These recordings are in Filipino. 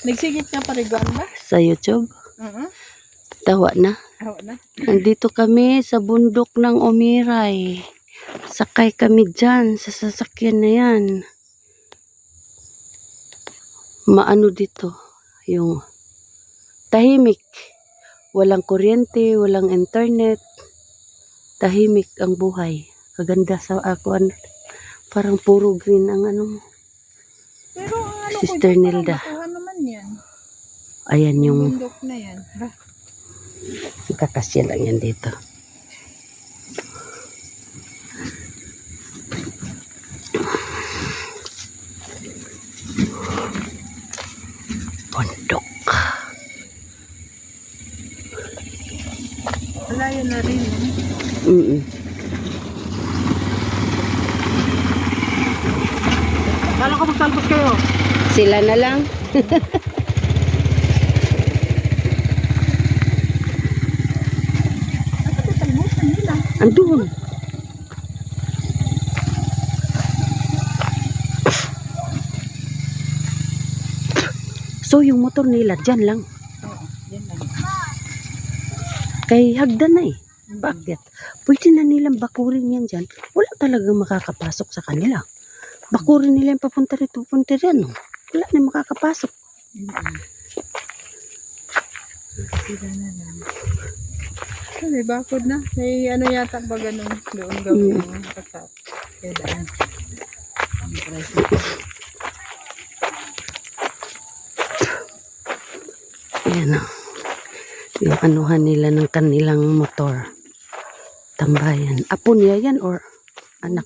Nagsigit ka pa rin ba? sa YouTube. Oo. Tawa na. Awa na. Nandito kami sa bundok ng Omiray. Sakay kami dyan sa sasakyan na yan. Maano dito? Yung tahimik. Walang kuryente, walang internet. Tahimik ang buhay. Kaganda sa ako. Parang puro green ang ano mo. Pero ang ano Sister ko, Nilda. Ayan Yung bundok na yan. Kakasya lang yan dito. Bundok. Malayo na rin. eh. Mm Kala ko magtalbos kayo. Sila na lang. Ano ba talbosan nila? Andun. So, yung motor nila, dyan lang. Oo, lang. Kay hagdan na eh. Bakit? Pwede na nilang bakurin yan dyan. Wala talagang makakapasok sa kanila. Bakurin nila yung papunta rito, papunta rin. No? Wala na makakapasok. Mm-mm. Sila na lang. May bakod na. May ano yata ba ganun doon gawin mo kasap. Kaya daan. Ang price. Ayan o. Yung anuhan nila ng kanilang motor. Tambayan. Apo niya yan or anak?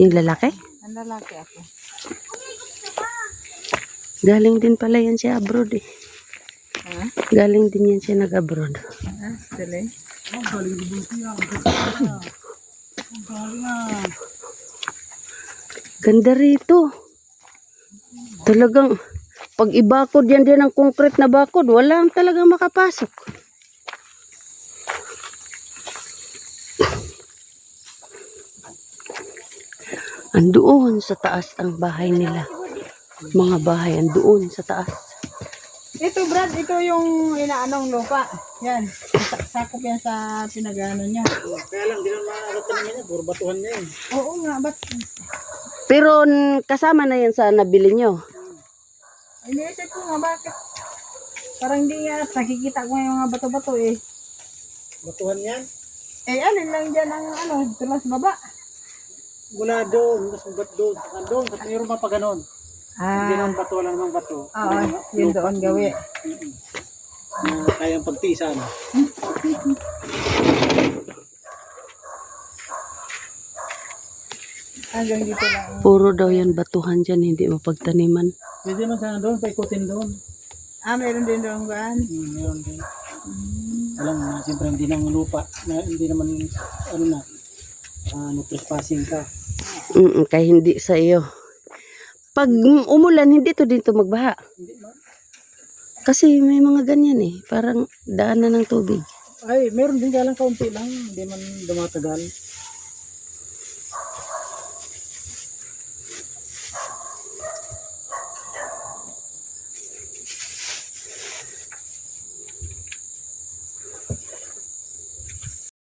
Yung lalaki? Ang lalaki ako. Galing din pala yan siya abroad eh. Galing din yan siya nag-abroad. Ha? Sila eh. Ganda rito. Talagang, pag ibakod yan din ng concrete na bakod, wala talagang makapasok. Andoon sa taas ang bahay nila. Mga bahay andoon sa taas. Ito Brad, ito yung inaanong lupa. Yan. Sa- Sakop yan sa pinagano niya. Kaya lang, di naman makakata naman yan. Puro batuhan niya eh. Oo nga, ba't Pero n- kasama na yan sa nabili nyo. iniisip ko nga bakit parang hindi nga nakikita ko yung mga bato-bato eh. Batuhan yan. Eh alin lang dyan ang ano, tulas baba. Mula doon, mas bat doon. Doon, kasi mayroon pa pa ganon. Hindi Ah, naman bato, lang naman bato. oo, yun doon gawi. Na kayang pagtiisan. Hanggang dito lang. Puro daw yan batuhan dyan, hindi mapagtaniman. Pwede naman sana doon, paikutin doon. Ah, meron din doon gaan. Hmm, meron din. Alam mo na, siyempre hindi nang lupa. Na, hindi naman, ano na, ano, trespassing ka. Mm kaya hindi sa iyo. Pag umulan, hindi to dito magbaha. Kasi may mga ganyan eh. Parang daanan ng tubig. Ay, meron din kaya lang kaunti lang. Hindi man dumatagal.